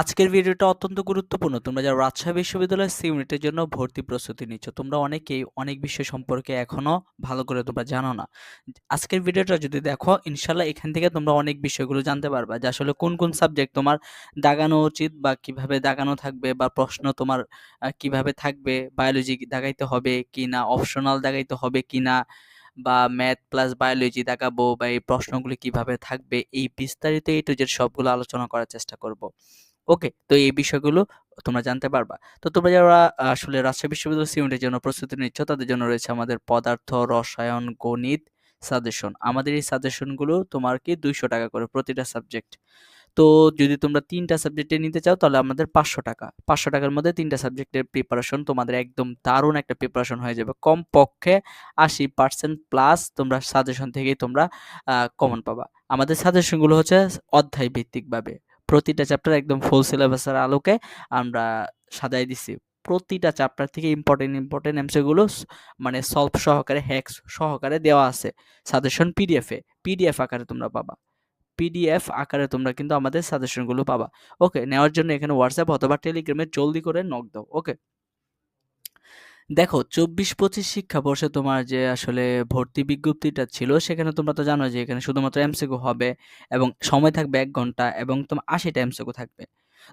আজকের ভিডিওটা অত্যন্ত গুরুত্বপূর্ণ। তোমরা যারা রাজশাহী বিশ্ববিদ্যালয়ের সি ইউনিটের জন্য ভর্তি প্রস্তুতি নিচ্ছ, তোমরা অনেকেই অনেক বিষয় সম্পর্কে এখনও ভালো করে তোমরা জানো না। আজকের ভিডিওটা যদি দেখো, ইনশাল্লাহ এখান থেকে তোমরা অনেক বিষয়গুলো জানতে পারবা যে আসলে কোন, কোন সাবজেক্ট তোমার দাগানো উচিত বা কীভাবে দাগানো থাকবে বা প্রশ্ন তোমার কীভাবে থাকবে, বায়োলজি দাগাইতে হবে কি না অপশনাল দাগাইতে হবে কি না বা ম্যাথ প্লাস বায়োলজি দেখাবো বা এই প্রশ্নগুলি কীভাবে থাকবে, এই বিস্তারিত এই টু জেড সবগুলো আলোচনা করার চেষ্টা করব। ওকে? তো এই বিষয়গুলো তোমরা জানতে পারবা। তো তোমরা যারা আসলে রাজশাহী বিশ্ববিদ্যালয় সিমেন্টের জন্য প্রস্তুতি নিচ্ছ, তাদের জন্য রয়েছে আমাদের পদার্থ, রসায়ন, গণিত সাজেশন। আমাদের এই সাজেশনগুলো তোমার কি ৳200 করে প্রতিটা সাবজেক্ট। তো যদি তোমরা ৩ টা সাবজেক্টে নিতে চাও তাহলে আমাদের ৳500 ৳500 টাকার মধ্যে ৩ টা সাবজেক্টের প্রিপারেশন তোমাদের একদম দারুণ একটা প্রিপারেশন হয়ে যাবে। কমপক্ষে ৮০% প্লাস তোমরা সাজেশন থেকেই তোমরা কমন পাবা। আমাদের সাজেশনগুলো হচ্ছে অধ্যায় ভিত্তিকভাবে। প্রতিটা চ্যাপ্টার একদম ফুল সিলেবাসের আলোকে আমরা সাজাই দিছি। প্রতিটা চ্যাপ্টার থেকে ইম্পর্টেন্ট ইম্পর্টেন্ট এমসিগুলো মানে সলভ সহকারে, হ্যাক্স সহকারে দেওয়া আছে। সাজেশন পিডিএফ-এ, পিডিএফ আকারে তোমরা পাবা। পিডিএফ আকারে তোমরা কিন্তু আমাদের সাজেশনগুলো পাবা। ওকে? নেওয়ার জন্য এখানে হোয়াটসঅ্যাপ অথবা টেলিগ্রামে জলদি করে নক দাও। ওকে? দেখো ২৪-২৫ শিক্ষাবর্ষে তোমার যে আসলে ভর্তি বিজ্ঞপ্তিটা ছিল, সেখানে তোমরা তো জানো যে এখানে শুধুমাত্র এমসিকিউ হবে এবং সময় থাকবে এক ঘণ্টা এবং তোমার ৮০ টা এমসিকিউ থাকবে।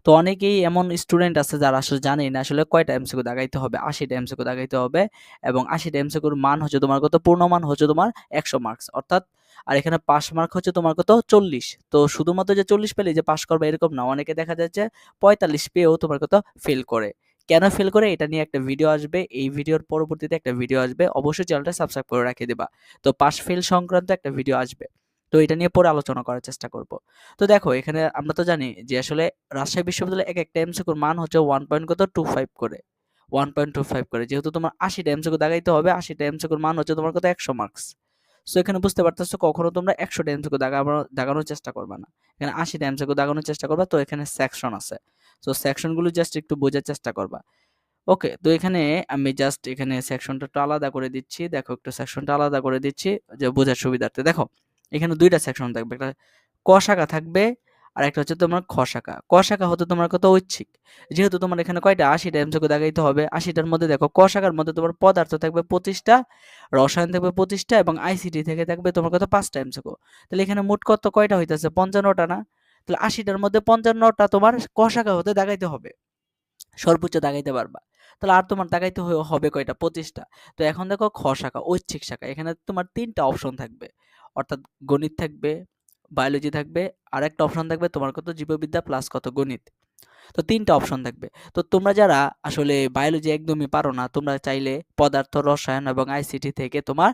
তো অনেকেই এমন স্টুডেন্ট আছে যারা আসলে জানেই না আসলে কয়টা এমসিকিউ দাগাইতে হবে। ৮০ টা এমসিকিউ দাগাইতে হবে এবং ৮০ টা এমসিকিউর মান হচ্ছে তোমার কত? পূর্ণমান হচ্ছে তোমার ১০০ মার্কস। অর্থাৎ আর এখানে পাস মার্ক হচ্ছে তোমার কত? ৪০। তো শুধুমাত্র যে ৪০ পেলেই যে পাস করবে এরকম না। অনেকে দেখা যাচ্ছে ৪৫ পেয়েও তোমার কত? ফেল করে। কেন ফেল করে? এটা নিয়ে একটা ভিডিও আসবে। এই ভিডিওর পরবর্তীতে একটা ভিডিও আসবে। অবশ্যই চ্যানেলটা সাবস্ক্রাইব করে রাখিয়ে দিবা। তো পাস ফেল সংক্রান্ত একটা ভিডিও আসবে। তো এটা নিয়ে পরে আলোচনা করার চেষ্টা করব। তো দেখো এখানে আমরা তো জানি যে আসলে রাজশাহী বিশ্ববিদ্যালয়ে এক একটা এমসিকিউর মান হচ্ছে ওয়ান পয়েন্ট কত? 25 করে। 1.25 করে। যেহেতু তোমার ৮০ টা এমসিকিউ দাগাইতে হবে, ৮০ টা এমসিকিউর মান হচ্ছে তোমার কত? ১০০ মার্কস। সো এখানে বুঝতে পারতেছো কখনো তোমরা ১০০ টা এমসিকিউ দাগানো দাগানোর চেষ্টা করবে না। এখানে ৮০ টা এমসিকিউ দাগানোর চেষ্টা করবে তো এখানে সেকশন আছে। সো সেকশনগুলো জাস্ট একটু বোঝার চেষ্টা করবা। ওকে? তো এখানে আমি জাস্ট এখানে সেকশনটা একটু আলাদা করে দিচ্ছি। দেখো, একটু সেকশনটা আলাদা করে দিচ্ছি, যে বোঝার সুবিধার্থে। দেখো, এখানে ২ টা সেকশন থাকবে। একটা ক শাখা থাকবে আর একটা হচ্ছে তোমার খ শাখা। ক শাখা হতে তোমার কত? ঐচ্ছিক। যেহেতু তোমার এখানে কয়টা? ৮০ টা এমসিকিউ দাগাইতে হবে। আশিটার মধ্যে দেখো, ক শাখার মধ্যে তোমার পদার্থ থাকবে পঁচিশটা, রসায়ন থাকবে ২৫ টা এবং আইসিটি থেকে থাকবে তোমার কত? ৫ টা তাহলে এখানে মোট কত কয়টা হইতেছে? পঞ্চান্নটা না? তাহলে আশিটার মধ্যে পঞ্চান্নটা তোমার ক শাখা হতে দাগাইতে হবে। সর্বোচ্চ দাগাইতে পারবা। তাহলে আর তোমার দাগাইতে হবে কয়টা? পঁচিশটা তো এখন দেখো খ শাখা, ঐচ্ছিক শাখা। এখানে তোমার তিনটা অপশন থাকবে। অর্থাৎ গণিত থাকবে, বায়োলজি থাকবে, আর একটা অপশন থাকবে তোমার কত? জীববিদ্যা প্লাস কত? গণিত। তো তিনটা অপশন থাকবে। তো তোমরা যারা আসলে বায়োলজি একদমই পারো না, তোমরা চাইলে পদার্থ, রসায়ন এবং আইসিটি থেকে তোমার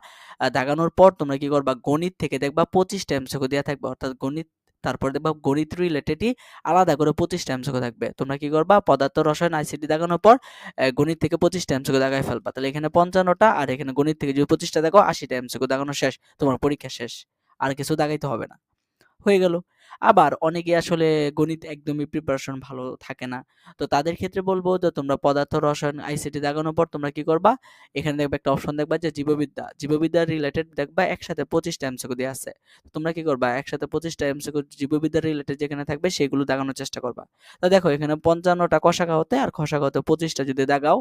দাগানোর পর তোমরা কি করবা? গণিত থেকে দেখবা ২৫ টা এমসিকিউ দেয়া থাকবে। অর্থাৎ গণিত তারপরে দেখবা গণিত রিলেটেডই আলাদা করে ২৫ টা এমসিকিউ থাকবে। তোমরা কি করবা? পদার্থ, রসায়ন, আইসিটি দেখানোর পর গণিত থেকে ২৫ টা দেখায় ফেলবা। তাহলে এখানে পঞ্চান্নটা আর এখানে গণিত থেকে যদি ২৫ টা দাগাও ৮০ দেখানো শেষ। তোমার পরীক্ষা শেষ। আর কিছু দেখাইতে হবে না। হয়ে গেল। আবার অনেকে আসলে গণিত একদমই প্রিপারেশন ভালো থাকে না। তো তাদের ক্ষেত্রে বলব যে তোমরা পদার্থ, রসায়ন, আইসিটি দাগানোর পর তোমরা কি করবা? এখানে দেখবা একটা অপশন দেখবা যে জীববিদ্যা। জীববিদ্যা রিলেটেড দেখবা একসাথে ২৫ টা এমসিকিউ দেয়া আছে। তোমরা কি করবা? একসাথে ২৫ টা এমসিকিউ জীববিদ্যা রিলেটেড যেখানে থাকবে সেগুলো দাগানোর চেষ্টা করবা। তো দেখো এখানে ৫৫ টা ক হতে আর খ শাখা হতে ২৫ টা যদি দাগাও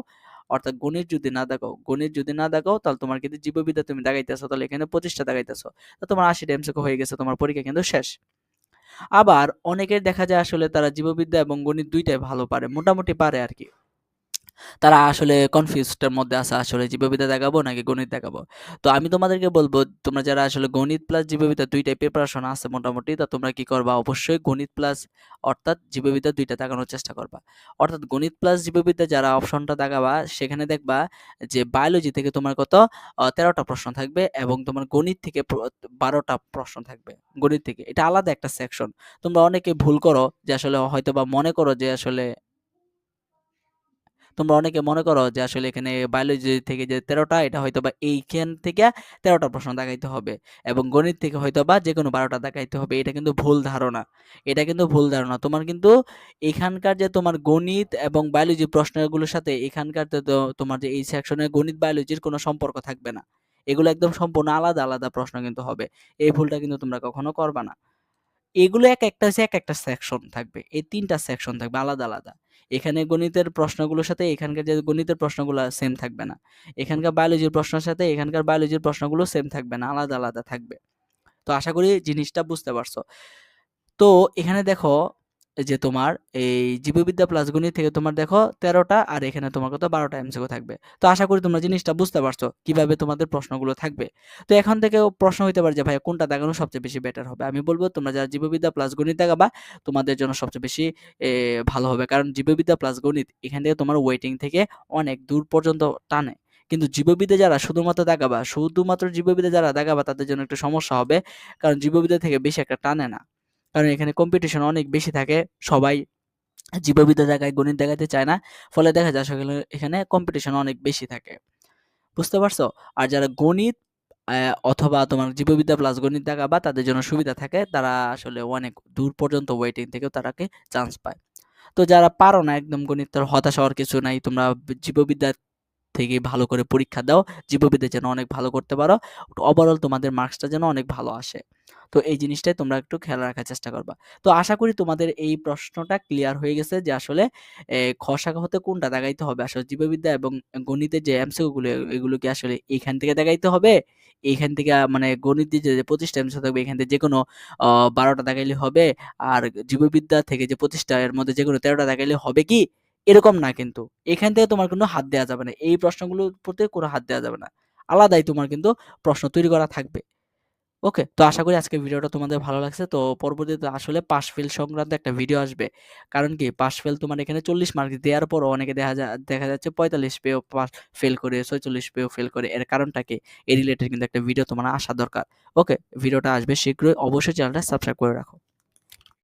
অর্থাৎ গণিত যদি না দেখাও, গণিত যদি না দেখাও, তাহলে তোমার কিন্তু জীববিদ্যা তুমি দেখাইতেছো, তাহলে এখানে ২৫ টা দাগাইতেছো। তো তোমার ৮০ টা এমসিকিউ হয়ে গেছে। তোমার পরীক্ষা কিন্তু শেষ। আবার অনেকের দেখা যায় আসলে তারা জীববিদ্যা এবং গণিত দুইটাই ভালো পারে। মোটামুটি পারে আরকি। তারা আসলে কনফিউজড এর মধ্যে আছে, আসলে জীববিদ্যা দেখাবো নাকি গণিত দাগাবো। তো আমি তোমাদেরকে বলব, তোমরা যারা আসলে গণিত প্লাস জীববিদ্যা ২ টাই প্রিপারেশন আছে মোটামুটি, তো তোমরা কি করবা? অবশ্যই গণিত প্লাস অর্থাৎ জীববিদ্যা দুইটা দেখানোর চেষ্টা করবা। অর্থাৎ গণিত প্লাস জীববিদ্যা যারা অপশনটা দেখাবা, সেখানে দেখবা যে বায়োলজি থেকে তোমার কত? তেরোটা প্রশ্ন থাকবে এবং তোমার গণিত থেকে বারোটা প্রশ্ন থাকবে। গণিত থেকে। এটা আলাদা একটা সেকশন। তোমরা অনেকে ভুল করো যে আসলে হয়তো বা মনে করো যে আসলে তোমরা অনেকে মনে করো যে আসলে এখানে বায়োলজি থেকে যে তেরোটা এটা হয়তো বা এইখান থেকে তেরোটা প্রশ্ন দেখাইতে হবে এবং গণিত থেকে হয়তো বা যে কোনো বারোটা দেখাইতে হবে। এটা কিন্তু ভুল ধারণা। এটা কিন্তু ভুল ধারণা। তোমার কিন্তু এখানকার যে তোমার গণিত এবং বায়োলজি প্রশ্নগুলোর সাথে এখানকার তোমার যে এই সেকশনের গণিত বায়োলজির কোনো সম্পর্ক থাকবে না। এগুলো একদম সম্পূর্ণ আলাদা, আলাদা প্রশ্ন কিন্তু হবে। এই ভুলটা কিন্তু তোমরা কখনো করবা না। এগুলো এক একটা এক একটা সেকশন থাকবে। এই ৩ টা সেকশন থাকবে আলাদা, আলাদা। এখানে গণিতের প্রশ্নগুলোর সাথে এখানকার যে গণিতের প্রশ্নগুলো সেম থাকবে না। এখানকার বায়োলজির প্রশ্নের সাথে এখানকার বায়োলজির প্রশ্নগুলো সেম থাকবে না। আলাদা, আলাদা থাকবে। তো আশা করি জিনিসটা বুঝতে পারছ। তো এখানে দেখো যে তোমার এই জীববিদ্যা প্লাস গণিত থেকে তোমার দেখো তেরোটা আর এখানে তোমার কত ১২ টা এমসিকিউ থাকবে। তো আশা করি তোমরা জিনিসটা বুঝতে পারছ কীভাবে তোমাদের প্রশ্নগুলো থাকবে। তো এখন থেকেও প্রশ্ন হইতে পারে যে ভাই কোনটা দাগানো সবচেয়ে বেশি বেটার হবে। আমি বলব তোমরা যারা জীববিদ্যা প্লাস গণিত দাগাবা তোমাদের জন্য সবচেয়ে বেশি ভালো হবে। কারণ জীববিদ্যা প্লাস গণিত এখান থেকে তোমার ওয়েটিং থেকে অনেক দূর পর্যন্ত টানে। কিন্তু জীববিদ্যা যারা শুধুমাত্র দাগাবা, শুধুমাত্র জীববিদ্যা যারা দাগাবা তাদের জন্য একটু সমস্যা হবে। কারণ জীববিদ্যা থেকে বেশি একটা টানে না। কারণ এখানে কম্পিটিশন অনেক বেশি থাকে। সবাই জীববিদ্যা জায়গায় গণিত দেখাতে চায় না। ফলে দেখা যায় আসলে এখানে কম্পিটিশন অনেক বেশি থাকে। বুঝতে পারছ? আর যারা গণিত অথবা তোমার জীববিদ্যা প্লাস গণিত দেখা বা তাদের জন্য সুবিধা থাকে। তারা আসলে অনেক দূর পর্যন্ত ওয়েটিং থেকেও তারাকে চান্স পায়। তো যারা পারো না একদম গণিত হতাশ হওয়ার কিছু নাই। তোমরা জীববিদ্যা থেকে ভালো করে পরীক্ষা দাও। জীববিদ্যা যেন অনেক ভালো করতে পারো। ওভারঅল তোমাদের মার্কসটা যেন অনেক ভালো আসে। তো এই জিনিসটাই তোমরা একটু খেয়াল রাখার চেষ্টা করবা। তো আশা করি তোমাদের এই প্রশ্নটা ক্লিয়ার হয়ে গেছে যে আসলে, এ, খ শাখা হতে কোনটা দাগাইতে হবে। আসলে জীববিদ্যা এবং গণিতের যে এমসিকিউ গুলো, এগুলো কি আসলে এইখান থেকে দাগাইতে হবে? এইখান থেকে মানে গণিত যে ২৫ টা এমসিকিউ থাকবে এখান থেকে যেকোনো আ ১২ টা দাগাইলে হবে। আর জীববিদ্যা থেকে যে ২৫ টা এর মধ্যে যে কোনো তেরোটা দাগাইলে হবে কি? এরকম না কিন্তু। এখান থেকে তোমার কোনো হাত দেয়া যাবে না। এই প্রশ্নগুলোর প্রতি কোনো হাত দেয়া যাবে না। আলাদাই তোমার কিন্তু প্রশ্ন তৈরি করা থাকবে। ওকে? তো আশা করি আজকের ভিডিওটা তোমাদের ভালো লাগছে। তো পরবর্তীতে আসলে পাস ফেল সংক্রান্ত একটা ভিডিও আসবে। কারণ কি পাস ফেল তোমার এখানে ৪০ মার্ক দেওয়ার পর অনেকে দেখা যা দেখা যাচ্ছে ৪৫ পেয়েও পাস ফেল করে, ৪৬ পেয়েও ফেল করে। এর কারণটা কি? এই রিলেটেড কিন্তু একটা ভিডিও তোমার আসা দরকার। ওকে? ভিডিওটা আসবে শীঘ্রই। অবশ্যই চ্যানেলটা সাবস্ক্রাইব করে রাখো।